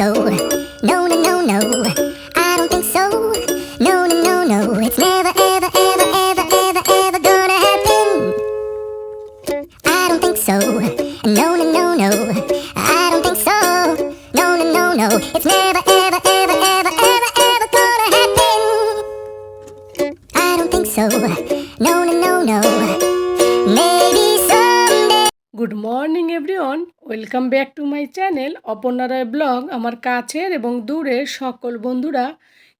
so. No, no, no, no. I don't think so. No, no, no, no. It's never, ever, ever, ever, ever, ever gonna happen. I don't think so. No, no, no, no. I don't think so. No, no, no, no. It's never, ever, ever, ever, ever, ever gonna happen. I don't think so. No, no, no, no. Maybe someday. Good morning, everyone. Welcome back Aparna Roy blog আমার কাছের এবং দূরের সকল বন্ধুরা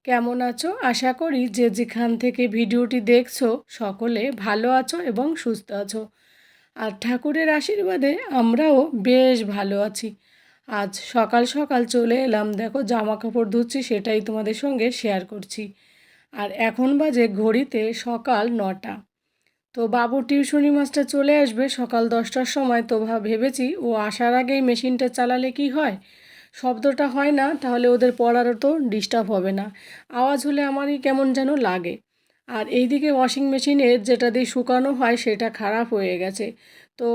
কেমন আছো? আশা করি যে যেখান থেকে ভিডিওটি দেখছ, সকলে ভালো আছো এবং সুস্থ আছো। আর ঠাকুরের আশীর্বাদে আমরাও বেশ ভালো আছি। আজ সকাল সকাল চলে এলাম, দেখো জামা কাপড় ধুচ্ছি, সেটাই তোমাদের সঙ্গে শেয়ার করছি। আর এখন বাজে ঘড়িতে সকাল নটা। তো বাবু টিউশনি মাস্টার চলে আসবে সকাল দশটার সময়। তো ভেবেছি ও আসার আগেই মেশিনটা চালালে কি হয়? শব্দটা হয় না, তাহলে ওদের পড়ারও তো ডিস্টার্ব হবে না। আওয়াজ হলে আমারই কেমন যেন লাগে। আর এইদিকে ওয়াশিং মেশিনের যেটা দিয়ে শুকানো হয় সেটা খারাপ হয়ে গেছে। তো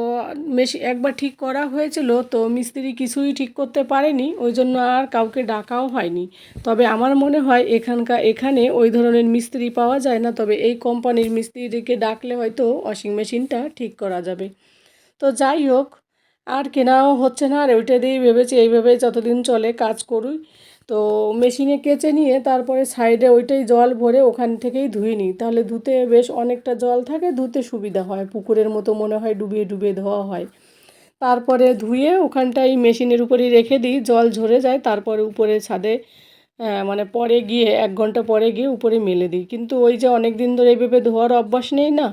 মেশিন একবার ঠিক করা হয়েছিল, তো মিস্ত্রি কিছুই ঠিক করতে পারেনি, ওই জন্য আর কাউকে ডাকাও হয়নি। তবে আমার মনে হয় এখানকার, এখানে ওই ধরনের মিস্ত্রি পাওয়া যায় না, তবে এই কোম্পানির মিস্ত্রিকে ডাকলে হয়তো ওয়াশিং মেশিনটা ঠিক করা যাবে। তো যাই হোক, আর কেনাও হচ্ছে না, আর ওইটা দিয়েই ভেবেছি এইভাবে যতদিন চলে কাজ করুই। তো মেশিনে কেচে নিয়ে তারপরে সাইডে ওইটাই জল ভরে ওখান থেকেই ধুয়ে নিই। তাহলে ধুতে বেশ অনেকটা জল থাকে ধুতে সুবিধা হয়। পুকুরের মতো মনে হয় ডুবিয়ে ডুবিয়ে ধোয়া হয়। তারপরে ধুয়ে ওখানটাই মেশিনের উপরেই রেখে দিই। জল ঝরে যায় তারপরে উপরে ছাদে আহ, মানে পরে গিয়ে এক ঘণ্টা পরে গিয়ে উপরে মেলে দিই। কিন্তু ওই যে অনেক দিন ধরে এইভাবে ধোয়ার অভ্যাস নেই না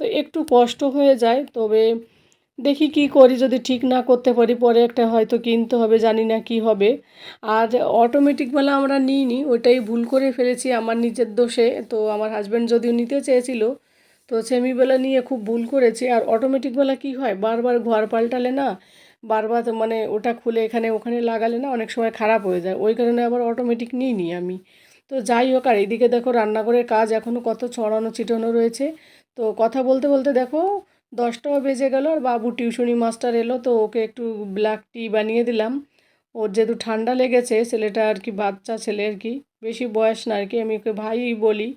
তো একটু কষ্ট হয়ে যায়। তবে দেখি কি করি, যদি ঠিক না করতে পারি, পরে একটা হয়তো কিনতে হবে, জানি না কি হবে। আর অটোমেটিকওয়ালা আমরা নিইনি ওটাই ভুল করে ফেলেছি আমার নিজের দোষে। তো আমার হাজব্যান্ড যদিও নিতে চেয়েছিল, তো সেমিবেলা নিয়ে খুব ভুল করেছি। আর অটোমেটিকওয়ালা কি হয়, বারবার ঘর পাল্টালে না, বারবার মানে ওটা খুলে এখানে ওখানে লাগালে না, অনেক সময় খারাপ হয়ে যায়। ওই কারণে আবার অটোমেটিক নিইনি আমি। তো যাই হোক, আর এইদিকে দেখো রান্নাঘরের কাজ এখনও কত ছড়ানো, ছিটানো রয়েছে। তো কথা বলতে বলতে দেখো দশটাও বেজে গেল আর বাবু টিউশনি মাস্টার এলো, তো ওকে একটু ব্ল্যাক টি বানিয়ে দিলাম। ওর যেহেতু ঠান্ডা লেগেছে, ছেলেটা আর কি বাচ্চা ছেলে আর কি, বেশি বয়স না আর কি, আমি ওকে ভাই বলি।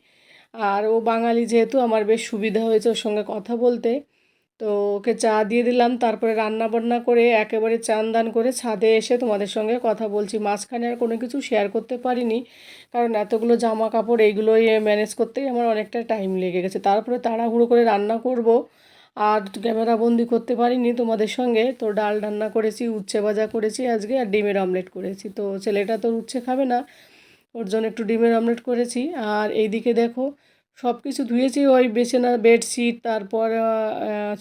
আর ও বাঙালি যেহেতু, আমার বেশ সুবিধা হয়েছে ওর সঙ্গে কথা বলতে। তো ওকে চা দিয়ে দিলাম, তারপরে রান্না বান্না করে একেবারে চান দান করে ছাদে এসে তোমাদের সঙ্গে কথা বলছি। মাঝখানে আর কোনো কিছু শেয়ার করতে পারিনি, কারণ এতগুলো জামা কাপড় এইগুলোই ম্যানেজ করতেই আমার অনেকটা টাইম লেগে গেছে। তারপরে তাড়াহুড়ো করে রান্না করব আর ক্যামেরা বন্দি করতে পারিনি তোমাদের সঙ্গে। তো ডাল রান্না করেছি, উচ্ছে ভাজা করেছি আজকে আর ডিমের অমলেট করেছি। তো ছেলেটা তো উচ্ছে খাবে না, ওর জন্য একটু ডিমের অমলেট করেছি। আর এইদিকে দেখো সব কিছু ধুয়েছি, ওই বিছানা, বেডশিট, তারপর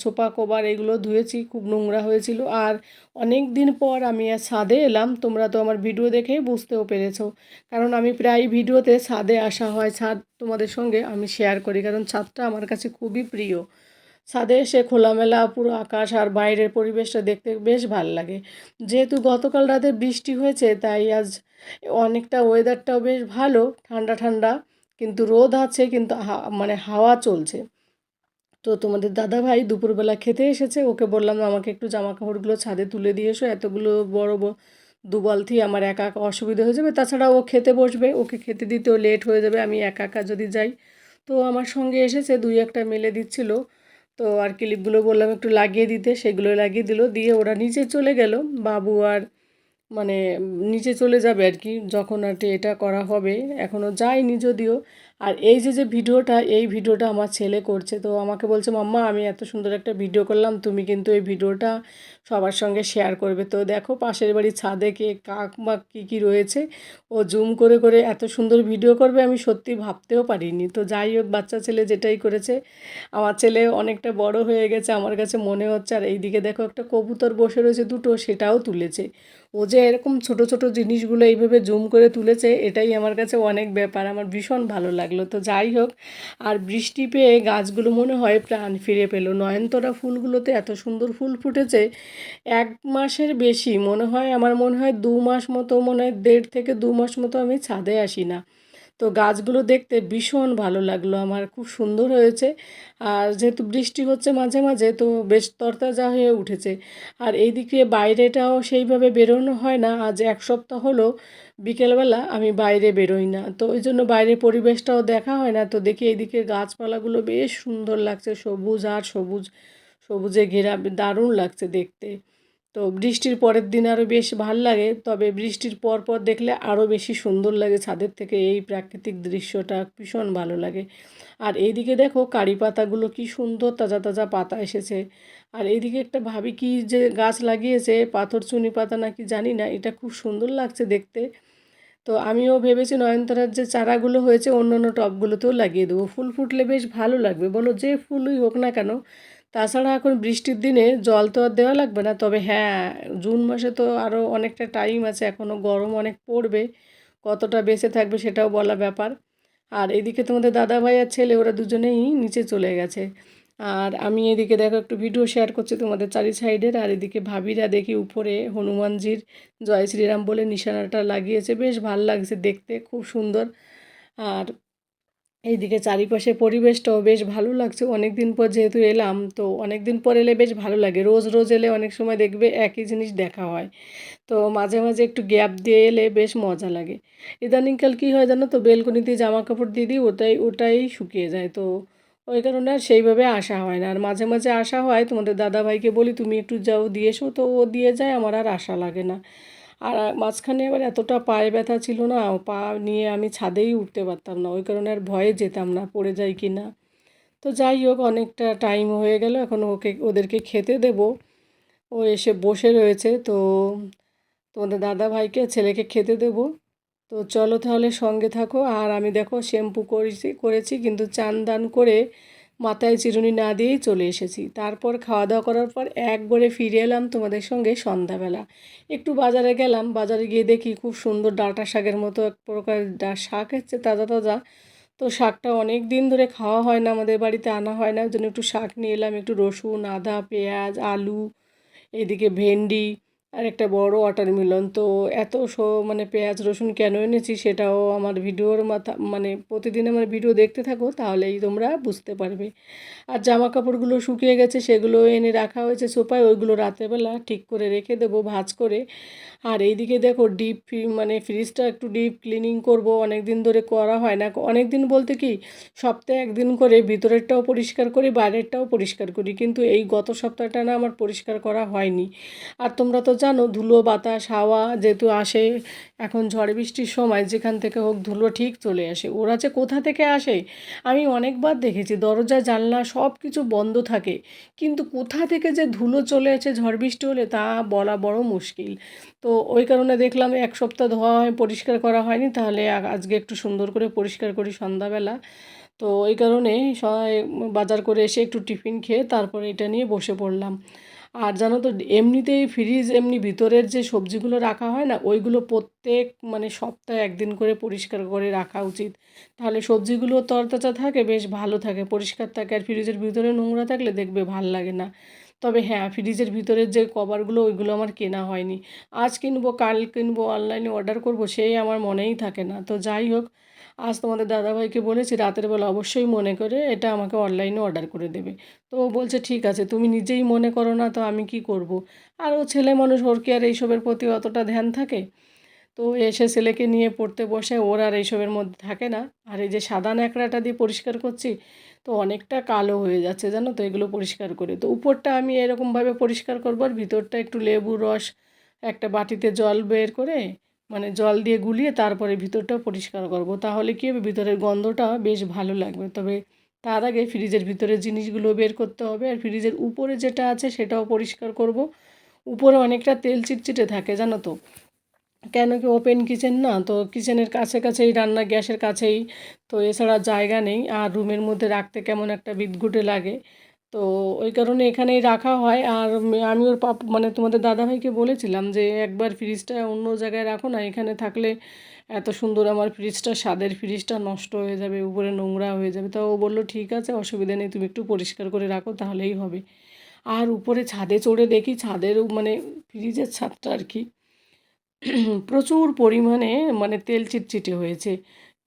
ছোপা কভার এগুলো ধুয়েছি, খুব নোংরা হয়েছিল। আর অনেক দিন পর আমি আর ছাদে এলাম, তোমরা তো আমার ভিডিও দেখেই বুঝতেও পেরেছ। কারণ আমি প্রায় ভিডিওতে ছাদে আসা হয়, ছাদ তোমাদের সঙ্গে আমি শেয়ার করি, কারণ ছাদটা আমার কাছে খুবই প্রিয়। ছাদে এসে খোলামেলা পুরো আকাশ আর বাইরের পরিবেশটা দেখতে বেশ ভালো লাগে। যেহেতু গতকাল রাতে বৃষ্টি হয়েছে, তাই আজ অনেকটা ওয়েদারটাও বেশ ভালো, ঠান্ডা ঠান্ডা, কিন্তু রোদ আছে, কিন্তু মানে হাওয়া চলছে। তো তোমাদের দাদা ভাই দুপুরবেলা খেতে এসেছে, ওকে বললাম, আমাকে একটু জামা কাপড়গুলো ছাদে তুলে দিয়ে এসো, এতগুলো বড় বালতি আমার একা একা অসুবিধা হয়ে যাবে। তাছাড়া ও খেতে বসবে, ওকে খেতে দিতেও লেট হয়ে যাবে, আমি একা একা যদি যাই। তো আমার সঙ্গে এসেছে, দুই একটা মেলে দিচ্ছিল। তো আর ক্লিপগুলো বললাম একটু লাগিয়ে দিতে, সেগুলো লাগিয়ে দিল, দিয়ে ওরা নিচে চলে গেল। বাবু আর মানে নিচে চলে যাবে আর কি, যখন আর কি এটা করা হবে। এখনও যায়নি যদিও। আর এই যে যে ভিডিওটা, এই ভিডিওটা আমার ছেলে করছে, তো আমাকে বলছে, মাম্মা, আমি এত সুন্দর একটা ভিডিও করলাম, তুমি কিন্তু এই ভিডিওটা সবার সঙ্গে শেয়ার করবে। তো দেখো পাশের বাড়ির ছাদে কে কাক বা কী কী রয়েছে, ও জুম করে করে এত সুন্দর ভিডিও করবে আমি সত্যি ভাবতেও পারিনি। তো যাই হোক, বাচ্চা ছেলে যেটাই করেছে, আমার ছেলে অনেকটা বড় হয়ে গেছে, আমার কাছে মনে হচ্ছে। আর এইদিকে দেখো একটা কবুতর বসে রয়েছে দুটো, সেটাও তুলেছে। ও যে এরকম ছোট ছোট জিনিসগুলো এইভাবে জুম করে তুলেছে, এটাই আমার কাছে অনেক ব্যাপার, আমার ভীষণ ভালো লাগল। তো যাই হোক, আর বৃষ্টি পেয়ে গাছগুলো মনে হয় প্রাণ ফিরে পেল। নয়নতরা ফুলগুলোতে এত সুন্দর ফুল ফুটেছে এক মাসের বেশি, মনে হয় আমার মনে হয় দু মাস মতো, মনে হয় দেড় থেকে দু মাস মতো আমি ছাদে আসি না। তো গাছগুলো দেখতে ভীষণ ভালো লাগল আমার, খুব সুন্দর হয়েছে। আর যেহেতু বৃষ্টি হচ্ছে মাঝে মাঝে, তো বেশ তরতাজা হয়ে উঠেছে। আর এই এইদিকে বাইরেটাও সেইভাবে বেরোনো হয় না। আজ এক সপ্তাহ হলো, বিকেলবেলা আমি বাইরে বেরোই না। তো ওই জন্য বাইরের পরিবেশটাও দেখা হয় না। তো দেখি এইদিকে গাছপালাগুলো বেশ সুন্দর লাগছে, সবুজ আর সবুজ। সবুজে ঘেরা, দারুণ লাগছে দেখতে। তো বৃষ্টির পরের দিন আরও বেশ ভালো লাগে, তবে বৃষ্টির পর পর দেখলে আরও বেশি সুন্দর লাগে ছাদের থেকে এই প্রাকৃতিক দৃশ্যটা, ভীষণ ভালো লাগে। আর এইদিকে দেখো কারি পাতাগুলো কি সুন্দর তাজা তাজা পাতা এসেছে। আর এইদিকে একটা ভাবি কি যে গাছ লাগিয়েছে, পাথর চুনি পাতা নাকি জানি না, এটা খুব সুন্দর লাগছে দেখতে। তো আমিও ভেবেছি নয়নতারার যে চারাগুলো হয়েছে অন্য অন্য টবগুলোতেও লাগিয়ে দেবো। ফুল ফুটলে বেশ ভালো লাগবে, বলো যে ফুলই হোক না কেন তাছাড়া এখন বৃষ্টির দিনে জল তো আর দেওয়া লাগবে না। তবে হ্যাঁ জুন মাসে তো আরও অনেকটা টাইম আছে এখনও গরম অনেক পড়বে। কতটা বেঁচে থাকবে সেটাও বলা ব্যাপার। আর এদিকে তোমাদের দাদা ভাই আর ছেলে, ওরা দুজনেই নিচে চলে গেছে। আর আমি এদিকে দেখো একটু ভিডিও শেয়ার করছি তোমাদের চারি সাইডের আর এদিকে ভাবিরা দেখি উপরে হনুমানজির জয় শ্রীরাম বলে নিশানাটা লাগিয়েছে। বেশ ভালো লাগছে দেখতে, খুব সুন্দর। আর এইদিকে চারিপাশে পরিবেশটাও বেশ ভালো লাগছে। অনেক দিন পর যেহেতু এলাম, তো অনেক দিন পর এলে বেশ ভালো লাগে। রোজ রোজ এলে অনেক সময় দেখবে একই জিনিস দেখা হয়। তো মাঝে মাঝে একটু গ্যাপ দিয়ে এলে বেশ মজা লাগে। ইদানিংকাল কী হয় জানো তো, বেলকনিতে জামা কাপড় দিয়ে দিই, ওটাই ওটাই শুকিয়ে যায়। তো ওই কারণে আর সেইভাবে আসা হয় না। আর মাঝে মাঝে আসা হয়, তোমাদের দাদাভাইকে বলি, তুমি একটু যাও, দিয়ে এসো। তো ও দিয়ে যায়, আমার আর আশা লাগে না। আর মাঝখানে এবার এতটা পায়ে ব্যথা ছিল না, পা নিয়ে আমি ছাদেই উঠতে পারতাম না, ওই কারণে আর ভয়ে যেতাম না, পড়ে যাই কি না। তো যাই হোক, অনেকটা টাইম হয়ে গেল, এখন ওকে, ওদেরকে খেতে দেব। ও এসে বসে রয়েছে, তো তোমাদের দাদা ভাইকে ছেলেকে খেতে দেবো। তো চলো তাহলে সঙ্গে থাকো, আর আমি দেখো, শ্যাম্পু করেছি করেছি, কিন্তু চান দান করে মাথায় চিরুনি না দিয়েই চলে এসেছি। তারপর খাওয়া দাওয়া করার পর একবারে ফিরে এলাম তোমাদের সঙ্গে সন্ধ্যাবেলা। একটু বাজারে গেলাম, বাজারে গিয়ে দেখি খুব সুন্দর ডাঁটা শাকের মতো এক প্রকার শাক হচ্ছে তাজা তাজা। তো শাকটা অনেক দিন ধরে খাওয়া হয় না, আমাদের বাড়িতে আনা হয় না, ওই জন্য একটু শাক নিয়ে এলাম, একটু রসুন, আদা, পেঁয়াজ, আলু, এদিকে ভেন্ডি আর একটা বড় ওয়াটারমেলন তো এত শো মানে পেঁয়াজ, রসুন কেন এনেছি সেটাও আমার ভিডিওর মাথা মানে প্রতিদিন আমার ভিডিও দেখতে থাকো, তাহলেই তোমরা বুঝতে পারবে। আর জামা কাপড়গুলো শুকিয়ে গেছে, সেগুলো এনে রাখা হয়েছে সোপায় ওইগুলো রাতেরবেলা ঠিক করে রেখে দেবো ভাজ করে। আর এইদিকে দেখো ডিপ মানে ফ্রিজটা একটু ডিপ ক্লিনিং করব অনেক দিন ধরে করা হয় না। অনেক দিন বলতে কি, সপ্তাহে একদিন করে, ভিতরেরটাও পরিষ্কার করি, বাইরেরটাও পরিষ্কার করি, কিন্তু এই গত সপ্তাহটা না আমার পরিষ্কার করা হয়নি। আর তোমরা তো জানো, ধুলো, বাতাস, হাওয়া যেহেতু আসে, এখন ঝড় বৃষ্টির সময় যেখান থেকে হোক ধুলো ঠিক চলে আসে। ওরা যে কোথা থেকে আসে? আমি অনেকবার দেখেছি, দরজা, জানলা সব কিছু বন্ধ থাকে। কিন্তু কোথা থেকে যে ধুলো চলে আসে, ঝড় বৃষ্টি হলে তা বলা বড় মুশকিল। তো ওই কারণে দেখলাম এক সপ্তাহ ধোয়া হয়, পরিষ্কার করা হয়নি, তাহলে আজকে একটু সুন্দর করে পরিষ্কার করি সন্ধ্যাবেলা। তো ওই কারণে বাজার করে এসে একটু টিফিন খেয়ে তারপরে এটা নিয়ে বসে পড়লাম। আর জানো তো, এমনিতেই ফ্রিজ এমনি ভিতরের যে সবজিগুলো রাখা হয় না, ওইগুলো প্রত্যেক মানে সপ্তাহে একদিন করে পরিষ্কার করে রাখা উচিত। তাহলে সবজিগুলো তরতাজা থাকে, বেশ ভালো থাকে, পরিষ্কার থাকে। আর ফ্রিজের ভিতরে নোংরা থাকলে দেখবে ভালো লাগে না। তবে হ্যাঁ ফ্রিজের ভিতরের যে কভারগুলো, ওইগুলো আমার কেনা হয়নি। আজ কিনবো, কাল কিনবো অনলাইনে অর্ডার করব, সেই আমার মনেই থাকে না। তো যাই হোক আজ তোমাদের দাদাভাইকে বলেছি রাতের বেলা অবশ্যই মনে করে এটা আমাকে অনলাইনে অর্ডার করে দেবে। তো ও বলছে, ঠিক আছে, তুমি নিজেই মনে করো না তো আমি কি করব। আর ও ছেলে মানুষ, ওর কি আর এইসবের প্রতি অতটা ধ্যান থাকে? তো এসে ছেলেকে নিয়ে পড়তে বসে, ওর আর এইসবের মধ্যে থাকে না। আর এই যে সাদা ন্যাকড়াটা দিয়ে পরিষ্কার করছি, তো অনেকটা কালো হয়ে যাচ্ছে, জানো তো, এগুলো পরিষ্কার করে। তো উপরটা আমি এরকমভাবে পরিষ্কার করব, আর ভিতরটা একটু লেবু রস, একটা বাটিতে জল বের করে মানে জল দিয়ে গুলিয়ে তারপরে ভিতরটা পরিষ্কার করব। তাহলে কী হবে? ভিতরের গন্ধটা বেশ ভালো লাগবে। তবে তার আগে ফ্রিজের ভিতরের জিনিসগুলো বের করতে হবে। আর ফ্রিজের উপরে যেটা আছে সেটাও পরিষ্কার করব। উপরে অনেকটা তেল চিটচিটে থাকে, জানো তো? কেন কি ওপেন কিচেন না? তো কিচেনের কাছে কাছেই রান্না গ্যাসের কাছেই। তো এছাড়া জায়গা নেই। আর রুমের মধ্যে রাখতে কেমন একটা বিদঘুটে লাগে। তো ওই কারণে এখানেই রাখা হয়। আর আমি ওর পাপ মানে তোমাদের দাদাভাইকে বলেছিলাম যে, একবার ফ্রিজটা অন্য জায়গায় রাখো না, এখানে থাকলে এত সুন্দর আমার ফ্রিজটা, স্বাদের ফ্রিজটা নষ্ট হয়ে যাবে, উপরে নোংরা হয়ে যাবে। তো ও বলল, ঠিক আছে, অসুবিধা নেই, তুমি একটু পরিষ্কার করে রাখো, তাহলেই হবে। আর উপরে ছাদে চড়ে দেখি ছাদের মানে ফ্রিজের ছাদটা আর কি। প্রচুর পরিমাণে মানে তেল চিটচিটে হয়েছে।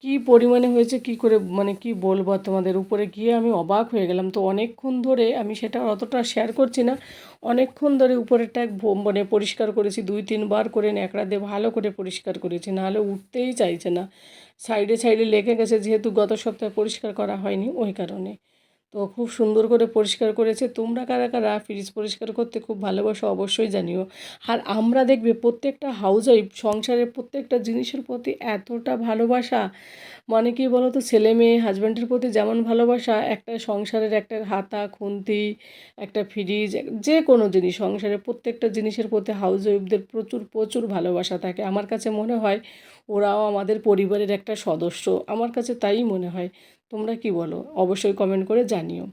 কি পরিমাণে হয়েছে, কি করে মানে কি বলব তোমাদের? উপরে গিয়ে আমি অবাক হয়ে গেলাম। তো অনেকক্ষণ ধরে আমি সেটা অতটা শেয়ার করছি না। অনেকক্ষণ ধরে উপরেরটা ভো- মানে পরিষ্কার করেছি, দুই, তিনবার করে ন্যাকড়া দিয়ে ভালো করে পরিষ্কার করেছি। নাহলে উঠতেই চাইছে না। সাইডে সাইডে লেগে গেছে, যেহেতু গত সপ্তাহে পরিষ্কার করা হয়নি, ওই কারণে। তো খুব সুন্দর করে পরিষ্কার করেছে। তোমরা কারা কারা ফ্রিজ পরিষ্কার করতে খুব ভালোবাসো অবশ্যই জানিও। আর আমরা দেখবে প্রত্যেকটা হাউস ওয়াইফ সংসারের প্রত্যেকটা জিনিসের প্রতি এতটা ভালোবাসা মানে কি বলো তো ছেলে মেয়ে হাজব্যান্ডের প্রতি যেমন ভালোবাসা, একটা সংসারের একটা হাতা, খুন্তি, একটা ফ্রিজ যে কোনো জিনিস, সংসারের প্রত্যেকটা জিনিসের প্রতি হাউস ওয়াইফদের প্রচুর প্রচুর ভালোবাসা থাকে। আমার কাছে মনে হয় ওরাও আমাদের পরিবারের একটা সদস্য। আমার কাছে তাই মনে হয়। তোমরা কি বলো? অবশ্যই কমেন্ট করে জানিও।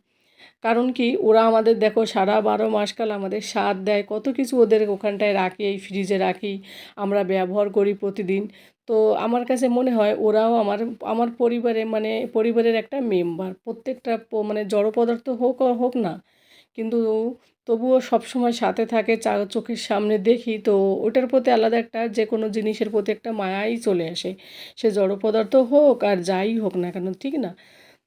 কারণ কি, ওরা আমাদের দেখো সারা বারো মাসকাল আমাদের স্বাদ দেয়, কত কিছু ওদের ওখানটায় রাখি, এই ফ্রিজে রাখি, আমরা ব্যবহার করি প্রতিদিন। তো আমার কাছে মনে হয় ওরাও আমার আমার পরিবারে মানে পরিবারের একটা মেম্বার প্রত্যেকটা মানে জড় পদার্থ হোক হোক না কিন্তু তবুও সবসময় সাথে থাকে, চা, চোখের সামনে দেখি, তো ওটার প্রতি আলাদা একটা যে কোনো জিনিসের প্রতি একটা মায়াই চলে আসে। সে জড় পদার্থ হোক আর যাই হোক না কেন, ঠিক না?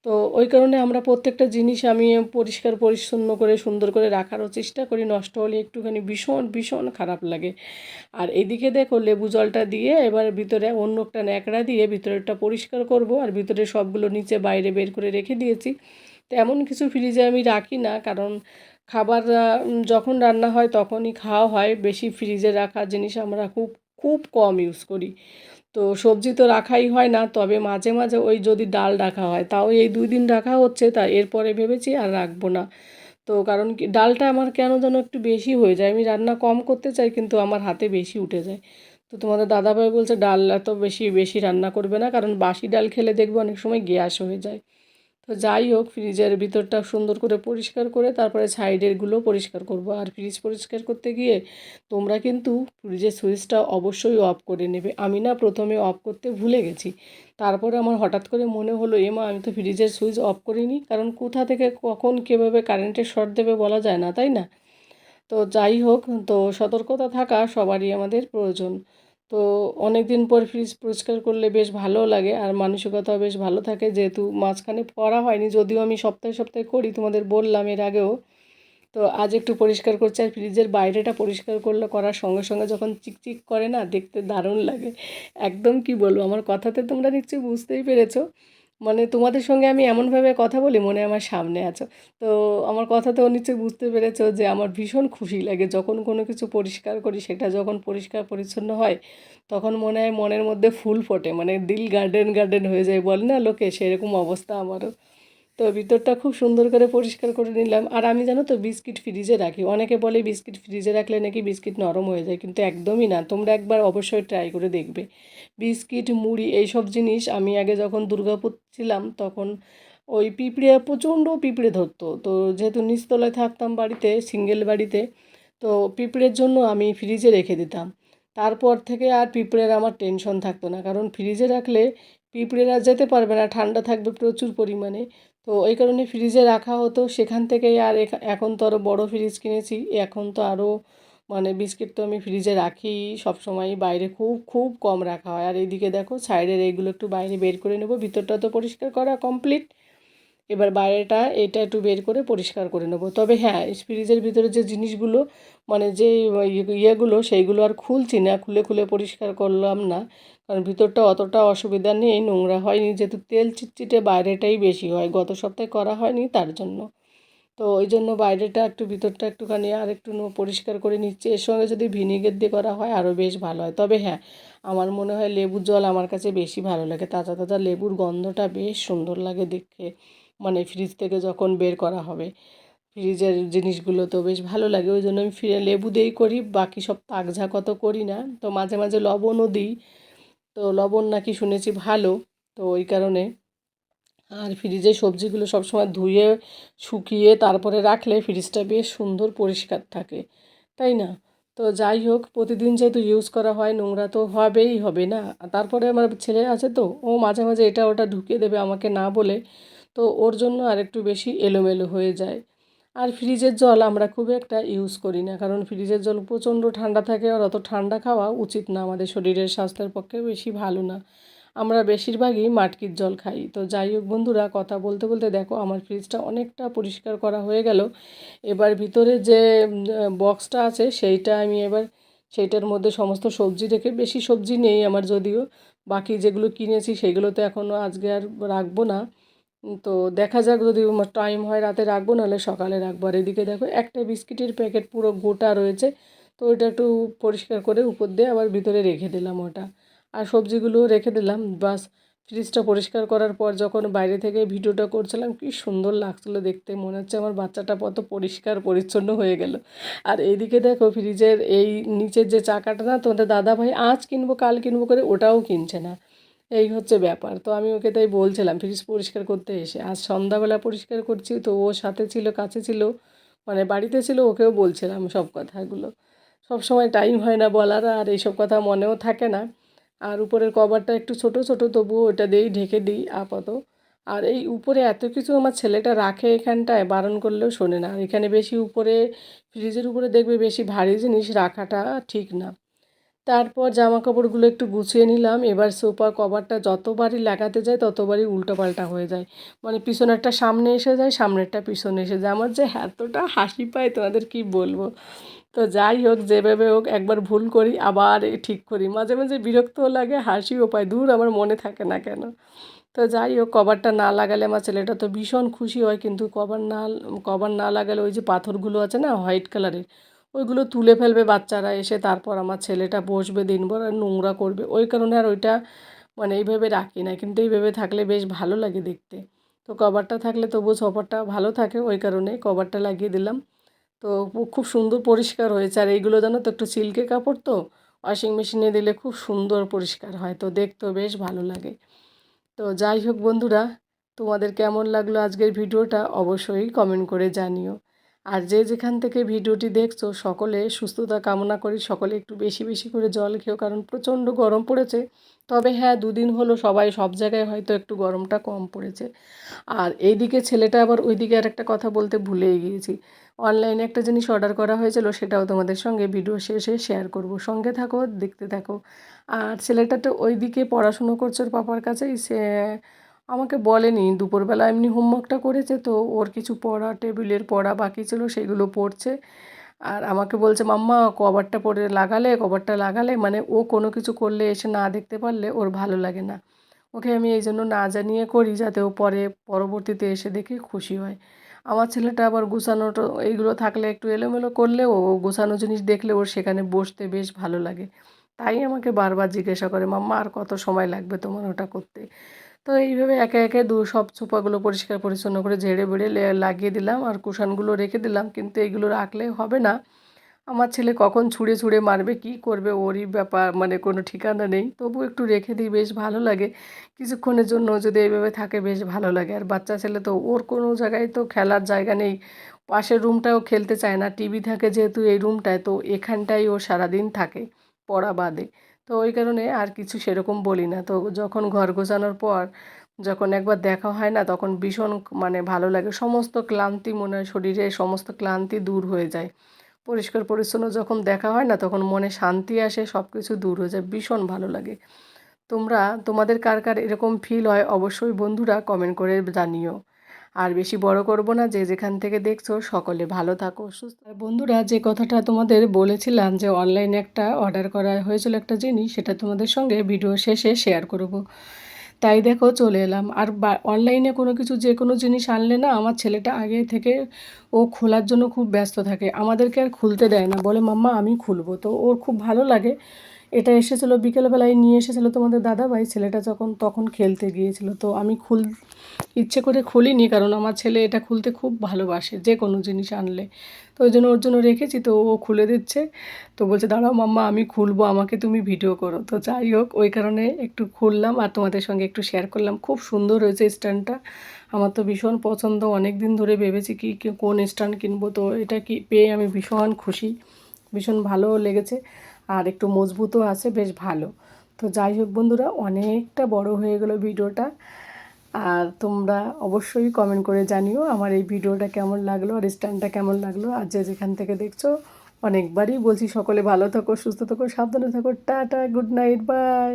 তো ওই কারণে আমরা প্রত্যেকটা জিনিস আমি পরিষ্কার, পরিচ্ছন্ন করে, সুন্দর করে রাখারও চেষ্টা করি, নষ্ট হলে একটুখানি ভীষণ ভীষণ খারাপ লাগে। আর এদিকে দেখো লেবু জলটা দিয়ে এবার ভিতরে অন্য একটা ন্যাকড়া দিয়ে ভিতরেরটা পরিষ্কার করব, আর ভিতরে সবগুলো নিচে বাইরে বের করে রেখে দিয়েছি। তো এমন কিছু ফ্রিজে আমি রাখি না। কারণ খাবার যখন রান্না হয় তখনই খাওয়া হয়। বেশি ফ্রিজে রাখা জিনিস আমরা খুব খুব কম ইউজ করি। তো সবজি তো রাখাই হয় না। তবে মাঝে মাঝে ওই যদি ডাল রাখা হয়, তাও এই দুই দিন রাখা হচ্ছে। তা এরপরে ভেবেছি আর রাখব না। তো কারণ কি, ডালটা আমার কেন যেন একটু বেশি হয়ে যায়। আমি রান্না কম করতে চাই, কিন্তু আমার হাতে বেশি উঠে যায়। তো তোমাদের দাদাভাই বলছে ডাল এত বেশি বেশি রান্না করবে না। কারণ বাসি ডাল খেলে দেখবে অনেক সময় গ্যাস হয়ে যায়। তো যাই হোক ফ্রিজের ভিতরটা সুন্দর করে পরিষ্কার করে তারপরে সাইডেরগুলো পরিষ্কার করব। আর ফ্রিজ পরিষ্কার করতে গিয়ে তোমরা কিন্তু ফ্রিজের সুইচটা অবশ্যই অফ করে নেবে। আমি না প্রথমে অফ করতে ভুলে গেছি। তারপরে আমার হঠাৎ করে মনে হলো এমা আমি তো ফ্রিজের সুইচ অফ করিনি। কারণ কোথা থেকে কখন কীভাবে কারেন্টের শর্ট দেবে বলা যায় না, তাই না? তো যাই হোক, তো সতর্কতা থাকা সবারই আমাদের প্রয়োজন। তো অনেক দিন পর ফ্রিজ পরিষ্কার করলে বেশ ভালো লাগে আর মানসিকতাও বেশ ভালো থাকে যেহেতু মাঝখানে পড়া হয়নি, যদিও আমি সপ্তাহে সপ্তাহে করি, তোমাদের বললাম এর আগেও। তো আজ একটু পরিষ্কার করছি আর ফ্রিজের বাইরেটা পরিষ্কার করলে করার সঙ্গে সঙ্গে যখন চিকচিক করে না, দেখতে দারুণ লাগে। একদম কি বলব, আমার কথাতে তোমরা নিশ্চয়ই বুঝতেই পেরেছ। মানে তোমাদের সঙ্গে আমি এমনভাবে কথা বলি মনে আমার সামনে আছো। তো আমার কথা কথাতেও নিশ্চয়ই বুঝতে পেরেছ যে আমার ভীষণ খুশি লাগে যখন কোনো কিছু পরিষ্কার করি, সেটা যখন পরিষ্কার পরিচ্ছন্ন হয়, তখন মনে হয় মনের মধ্যে ফুল ফোটে মানে দিল গার্ডেন গার্ডেন হয়ে যায়, বলে না লোকে? সেরকম অবস্থা আমারও। তো ভিতরটা খুব সুন্দর করে পরিষ্কার করে নিলাম। আর আমি জানো তো বিস্কিট ফ্রিজে রাখি। অনেকে বলে বিস্কিট ফ্রিজে রাখলে নাকি বিস্কিট নরম হয়ে যায়, কিন্তু একদমই না। তোমরা একবার অবশ্যই ট্রাই করে দেখবে। বিস্কিট, মুড়ি এইসব জিনিস আমি আগে যখন দুর্গাপুর ছিলাম তখন ওই পিঁপড়ে প্রচণ্ড পিঁপড়ে ধরতো। তো যেহেতু নিচতলায় থাকতাম বাড়িতে, সিঙ্গেল বাড়িতে, তো পিঁপড়ের জন্য আমি ফ্রিজে রেখে দিতাম। তারপর থেকে আর পিঁপড়ের আমার টেনশন থাকতো না। কারণ ফ্রিজে রাখলে পিঁপড়েরা যেতে পারবে না, ঠান্ডা থাকবে প্রচুর পরিমাণে। তো ওই কারণে ফ্রিজে রাখা হতো। সেখান থেকেই আর এখা- এখন তো আরও বড়ো ফ্রিজ কিনেছি। এখন তো আরও মানে বিস্কিট তো আমি ফ্রিজে রাখি। সব সময় বাইরে খুব খুব কম রাখা হয়। আর এইদিকে দেখো সাইডের এইগুলো একটু বাইরে বের করে নেব। ভিতরটা তো পরিষ্কার করা কমপ্লিট এবার বাইরেটা, এটা একটু বের করে পরিষ্কার করে নেব। তবে হ্যাঁ ফ্রিজের ভিতরে যে জিনিসগুলো মানে যে ইয়ে- ইয়েগুলো, সেইগুলো আর খুলছি না। খুলে খুলে পরিষ্কার করলাম না। কারণ ভিতরটা অতটা অসুবিধা নেই, নোংরা হয়নি, যেহেতু তেল চিটচিটে বাইরেটাই বেশি হয়, গত সপ্তাহে করা হয়নি তার জন্য। তো ওই জন্য বাইরেটা একটু, ভিতরটা একটুখানি আর একটু পরিষ্কার করে নিচ্ছে। এর সঙ্গে যদি ভিনিগার দিয়ে করা হয় আরও বেশ ভালো হয়। তবে হ্যাঁ আমার মনে হয় লেবুর জল আমার কাছে বেশি ভালো লাগে। তাজা তাজা লেবুর গন্ধটা বেশ সুন্দর লাগে দেখে। মানে ফ্রিজ থেকে যখন বের করা হবে, ফ্রিজের জিনিসগুলো তো বেশ ভালো লাগে। ওই জন্য আমি ফিরে, লেবু দিয়েই করি। বাকি সব পাক ঝাঁক অত করি না। তো মাঝে মাঝে লবণও দিই। তো লবণ নাকি শুনেছি ভালো, তো ওই কারণে। আর ফ্রিজে সবজিগুলো সবসময় ধুয়ে, শুকিয়ে তারপরে রাখলে ফ্রিজটা বেশ সুন্দর পরিষ্কার থাকে, তাই না? তো যাই হোক, প্রতিদিন যেহেতু ইউজ করা হয়, নোংরা তো হবেই, হবে না? তারপরে আমার ছেলে আছে তো, ও মাঝে মাঝে এটা ওটা ঢুকিয়ে দেবে আমাকে না বলে, তো ওর জন্য আর একটু বেশি এলোমেলো হয়ে যায়। আর ফ্রিজের জল আমরা খুব একটা ইউজ করি না, কারণ ফ্রিজের জল প্রচণ্ড ঠান্ডা থাকে আর অত ঠান্ডা খাওয়া উচিত না, আমাদের শরীরের স্বাস্থ্যের পক্ষে বেশি ভালো না। আমরা বেশিরভাগই মাটকির জল খাই। তো যাই হোক বন্ধুরা, কথা বলতে বলতে দেখো আমার ফ্রিজটা অনেকটা পরিষ্কার করা হয়ে গেল। এবার ভিতরে যে বক্সটা আছে সেইটা আমি এবার, সেইটার মধ্যে সমস্ত সবজি রেখে, বেশি সবজি নেই আমার যদিও, বাকি যেগুলো কিনেছি সেগুলো তো এখনও আজকে আর রাখব না। তো দেখা যাক যদি টাইম হয় রাতে রাখব, নাহলে সকালে রাখব। আর এদিকে দেখো একটা বিস্কিটের প্যাকেট পুরো গোটা রয়েছে, তো ওইটা একটু পরিষ্কার করে উপর দিয়ে আবার ভিতরে রেখে দিলাম ওটা। আর সবজিগুলোও রেখে দিলাম বাস ফ্রিজটা পরিষ্কার করার পর যখন বাইরে থেকে ভিডিওটা করছিলাম, কি সুন্দর লাগছিল দেখতে, মনে হচ্ছে আমার বাচ্চাটা কত পরিষ্কার পরিচ্ছন্ন হয়ে গেল। আর এইদিকে দেখো ফ্রিজের এই নিচের যে চাকাটা না, তোমাদের দাদা ভাই আজ কিনবো, কাল কিনবো করে ওটাও কিনছে না। এই হচ্ছে ব্যাপার। তো আমি ওকে তাই বলছিলাম, ফ্রিজ পরিষ্কার করতে এসে। আজ সন্ধ্যাবেলা পরিষ্কার করছি, তো ও সাথে ছিল, কাছে ছিল মানে বাড়িতে ছিল, ওকেও বলছিলাম সব কথাগুলো। সব সময় টাইম হয় না বলার, আর এইসব কথা মনেও থাকে না। আর উপরের কভারটা একটু ছোট ছোট, তবুও ওটা দিয়েই ঢেকে দিই আপাতত আর এই উপরে এত কিছু আমার ছেলেটা রাখে এখানটায়, বারণ করলেও শোনে না। আর এখানে বেশি উপরে, ফ্রিজের উপরে দেখবে বেশি ভারী জিনিস রাখাটা ঠিক না। তারপর জামা কাপড়গুলো একটু গুছিয়ে নিলাম। এবার সোফা কভারটা যতবারই লাগাতে যায়, ততবারই উল্টোপাল্টা হয়ে যায়। মানে পিছনেরটা সামনে এসে যায়, সামনেরটা পিছনে এসে যায়। আমার যে এতটা হাসি পায়, তোমাদের কি বলব? তো যাই হোক, যেভাবে হোক, একবার ভুল করি, আবার ঠিক করি। মাঝে মাঝে বিরক্তও লাগে, হাসিও পায়, দূর আমার মনে থাকে না কেন? তো যাই হোক, কভারটা না লাগালে আমার ছেলেটা তো ভীষণ খুশি হয়, কিন্তু কভার না কভার না লাগালে ওই যে পাথরগুলো আছে না, হোয়াইট কালারের ওইগুলো তুলে ফেলবে বাচ্চারা এসে, তারপর আমার ছেলেটা বসবে দিনভর আর নোংরা করবে। ওই কারণে আর ওইটা মানে এইভাবে রাখি না। কিন্তু এইভাবে থাকলে বেশ ভালো লাগে দেখতে। তো কভারটা থাকলে তবু সোফাটা ভালো থাকে, ওই কারণে কভারটা লাগিয়ে দিলাম। তো খুব সুন্দর পরিষ্কার হয়েছে। আর এইগুলো জানো তো, একটু সিল্কে কাপড় তো ওয়াশিং মেশিনে দিলে খুব সুন্দর পরিষ্কার হয়। তো দেখতেও বেশ ভালো লাগে। তো যাই হোক বন্ধুরা, তোমাদের কেমন লাগল আজকের ভিডিওটা অবশ্যই কমেন্ট করে জানিও। আর যে যেখান থেকে ভিডিওটি দেখছ, সকলে সুস্থতা কামনা করি। সকলে একটু বেশি বেশি করে জল খেও, কারণ প্রচণ্ড গরম পড়েছে। তবে হ্যাঁ দুদিন হলো সবাই, সব জায়গায় হয়তো একটু গরমটা কম পড়েছে। আর এইদিকে ছেলেটা আবার ওইদিকে আর একটা কথা বলতে ভুলেই গিয়েছি। অনলাইনে একটা জিনিস অর্ডার করা হয়েছিল, সেটাও তোমাদের সঙ্গে ভিডিও শেষে শেয়ার করব। সঙ্গে থাকো, দেখতে থাকো। আর ছেলেটা তো ওইদিকে পড়াশুনো করছে ওর পাপার কাছেই, সে আমাকে বলেনি, দুপুরবেলা এমনি হোমওয়ার্কটা করেছে তো ওর কিছু পড়া, টেবিলের পড়া বাকি ছিল, সেগুলো পড়ছে। আর আমাকে বলছে, মাম্মা, কভারটা পরে লাগালে, কভারটা লাগালে? মানে ও কোনো কিছু করলে, এসে না দেখতে পারলে ওর ভালো লাগে না। ওকে আমি এই জন্য না জানিয়ে করি যাতে ও পরে, পরবর্তীতে এসে দেখে খুশি হয়। আমার ছেলেটা আবার গুছানোটা এইগুলো থাকলে একটু এলোমেলো করলে ও গোছানো জিনিস দেখলে ওর সেখানে বসতে বেশ ভালো লাগে। তাই আমাকে বারবার জিজ্ঞাসা করে, মাম্মা, আর কত সময় লাগবে তোমার ওটা করতে? তো এইভাবে একে একে দু সব সোফাগুলো পরিষ্কার পরিচ্ছন্ন করে ঝেড়ে বেড়ে লাগিয়ে দিলাম আর কুশানগুলো রেখে দিলাম। কিন্তু এইগুলো রাখলে হবে না। আমার ছেলে কখন ছুঁড়ে ছুঁড়ে মারবে, কি করবে, ওরই ব্যাপার মানে কোনো ঠিকানা নেই। তবু একটু রেখে দিই, বেশ ভালো লাগে। কিছুক্ষণের জন্য যদি এইভাবে থাকে, বেশ ভালো লাগে। আর বাচ্চা ছেলে তো, ওর কোনো জায়গায় তো খেলার জায়গা নেই। পাশের রুমটাও খেলতে চায় না। টিভি থাকে যেহেতু এই রুমটায়, তো এখানটাই ও সারাদিন থাকে, পড়া বাদে। তো ওই কারণে আর কিছু সেরকম বলি না। তো যখন ঘর গোছানোর পর যখন একবার দেখা হয় না, তখন ভীষণ মানে ভালো লাগে। সমস্ত ক্লান্তি মনে হয়, শরীরে সমস্ত ক্লান্তি দূর হয়ে যায়। পরিষ্কার পরিচ্ছন্ন যখন দেখা হয় না, তখন মনে শান্তি আসে সব কিছু দূর হয়ে যায়। ভীষণ ভালো লাগে। তোমরা, তোমাদের কার কার এরকম ফিল হয়, অবশ্যই বন্ধুরা কমেন্ট করে জানিও। আর বেশি বড় করব না, যে যেখান থেকে দেখছ সকলে ভালো থাকো, সুস্থ আর বন্ধুরা, যে কথাটা তোমাদের বলেছিলাম যে অনলাইনে একটা অর্ডার করা হয়েছিল একটা জিনিস, সেটা তোমাদের সঙ্গে ভিডিও শেষে শেয়ার করব। তাই দেখো, চলে এলাম। আর অনলাইনে কোনো কিছু, যে কোনো জিনিস আনলে না, আমার ছেলেটা আগে থেকে ও খোলার জন্য খুব ব্যস্ত থাকে। আমাদেরকে আর খুলতে দেয় না। বলে, মাম্মা, আমি খুলবো। তো ওর খুব ভালো লাগে। এটা এসেছিল বিকেলবেলায়, নিয়ে এসেছিল তোমাদের দাদাভাই। ছেলেটা যখন, তখন খেলতে গিয়েছিল। তো আমি খুল ইচ্ছে করে খুলিনি, কারণ আমার ছেলে এটা খুলতে খুব ভালোবাসে, যে কোনো জিনিস আনলে। তো ওই জন্য ওর জন্য রেখেছি, তো ও খুলে দিচ্ছে। তো বলছে, দাঁড়াও মাম্মা, আমি খুলবো, আমাকে তুমি ভিডিও করো। তো যাই হোক, ওই কারণে একটু খুললাম আর তোমাদের সঙ্গে একটু শেয়ার করলাম। খুব সুন্দর হয়েছে স্ট্যান্ডটা। আমার তো ভীষণ পছন্দ অনেক দিন ধরে ভেবেছি কি, কোন স্ট্যান্ড কিনবো। তো এটা কি পেয়ে আমি ভীষণ খুশি, ভীষণ ভালো লেগেছে। আর একটু মজবুতও আছে, বেশ ভালো। তো যাই হোক বন্ধুরা, অনেকটা বড় হয়ে গেলো ভিডিওটা। আর তোমরা অবশ্যই কমেন্ট করে জানিও আমার এই ভিডিওটা কেমন লাগল আর স্ট্যান্ডটা কেমন লাগল। আর যে যেখান থেকে দেখছ, অনেকবারই বলছি সকলে ভালো থাকো, সুস্থ থাকো, সাবধানে থাকো। Tata good night bye